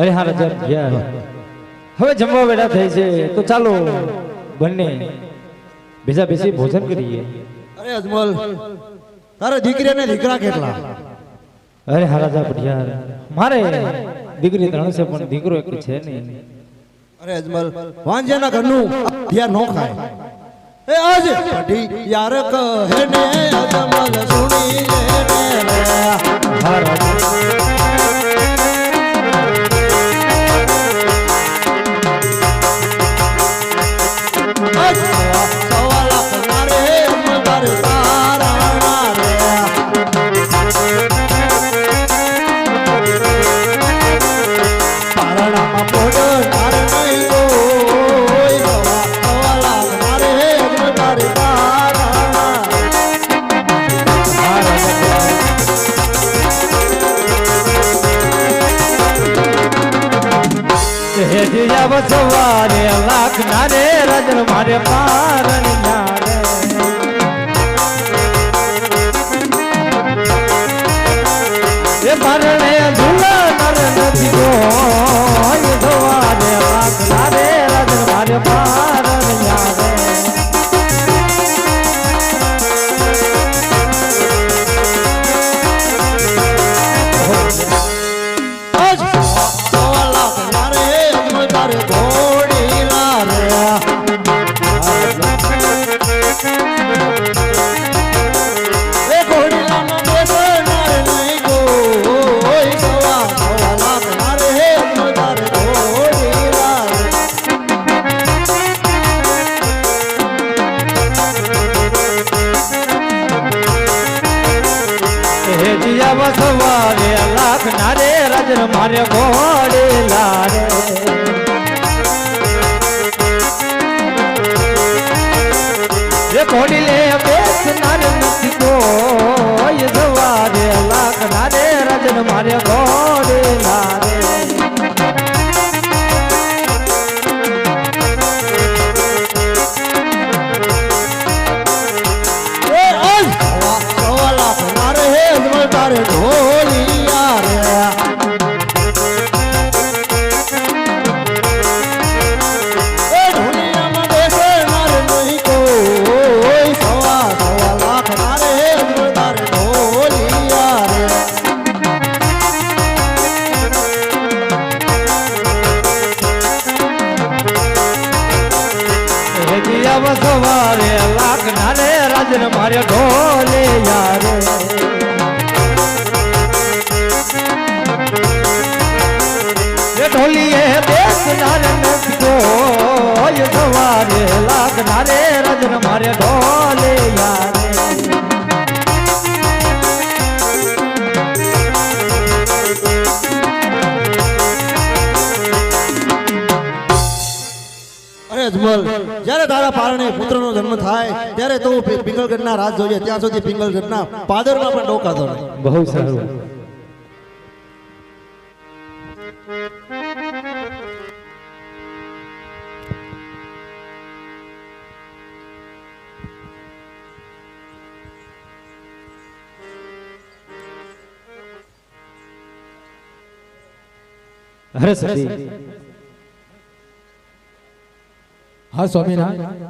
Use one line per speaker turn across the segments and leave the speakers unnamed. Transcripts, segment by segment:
અરે હા રજા હવે જમવા વેળા થઈ છે તો ચાલો બંને બીજા બીજી ભોજન કરીએ.
અરે અજમલ તારા દીકરી અને દીકરા કેટલા?
અરે હા રાજા પઢિયાર મારે દીકરી ત્રણ છે પણ દીકરો એક છે નહીં.
અરે અજમલ વાંજ્યાના ઘરનું ધ્યાન નો ખાય. એ આજ પઢી યાર કહે ને અજમલ સુણી લે ને
હેજી આવ સવારે લાખ ના રે રજન મારે પારણ સવારે લાખ ના રે રાજન મારે
ઘોડે લારે.
રે ઘોડી લે બેસનાર નથી કોઈ સવારે લાખ ના રે રાજન મારે ઘોડે
રે
રાજન મારે ઘોડે યારે.
પુત્રનો જન્મ થાય ત્યારે તો પી- પિંગલગઢના રાજ જોઈએ. ત્યાં સુધી પિંગલગઢના પાદરમાં પણ ડોકાતો નહીં
બહુ સારું. સતી
હા સ્વામિનારાયણ.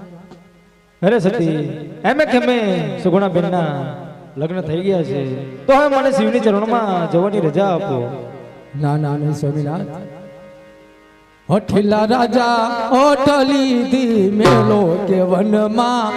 અરે સતી, એમે કેમે સુગુણા બેનના લગ્ન થઈ ગયા છે. તો હવે મને શિવની ચરણમાં જવાની રજા આપો.
ના ના, નહીં, સ્વામિનાથ. હઠીલા રાજા ઓટલી દી મેલો કે વનમાં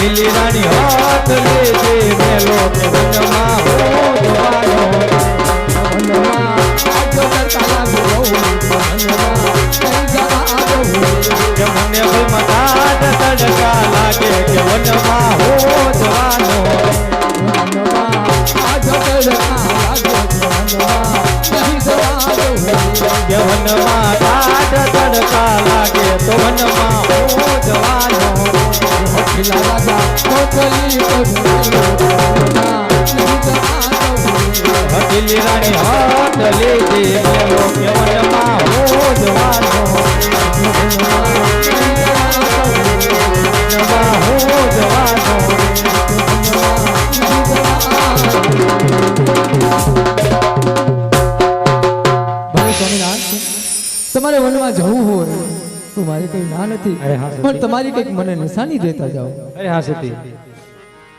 હઠીલી રાણી હાથ લે છે મેલો
કે વનમાં
હું જવાનો
લાગે
કે વનમાં હો
ખીલા તો મારી કઈ ના નથી.
હા.
પણ તમારી કંઈક મને નિશાની દેતા જાઓ.
અરે હા સતી.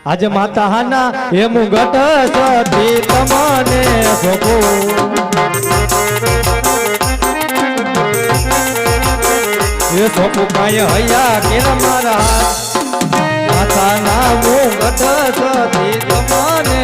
આજે માતા હાના એ મુગટ સતી તમને સોપો એ સોપુ કાય હૈયા કેર મારા. માતા ના મુગટ સતી તમને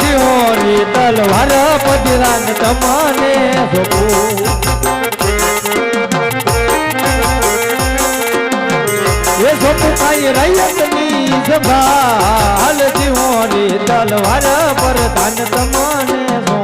હોરી તલવાર પજરાન તમને એ સોપુ કાઈ રૈયતની હાલ સિંહોની તલવાર પર દાન તમને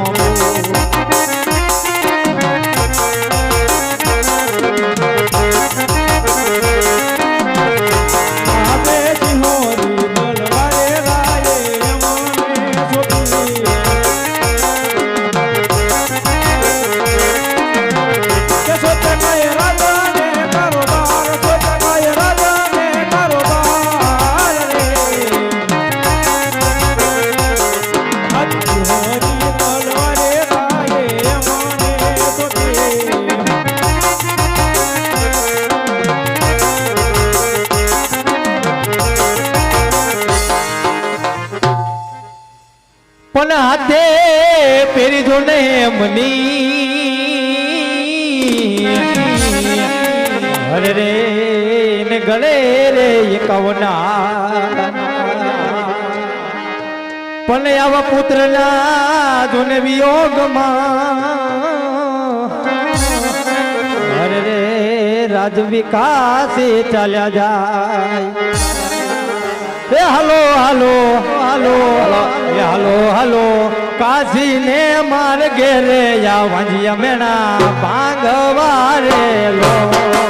હાથે પેરી જો ને મની અરે રે ને ગળે રે એકવના. પણ આવા પુત્રના જોને વિયોગમાં હરે રે રાજ વિકાસે ચાલ્યા જાય. એ હલો હલો હલો. એ હલો હલો. કાશી ને માર ઘેરે યા વાંજિયા મેણા ભાંગવારે લો.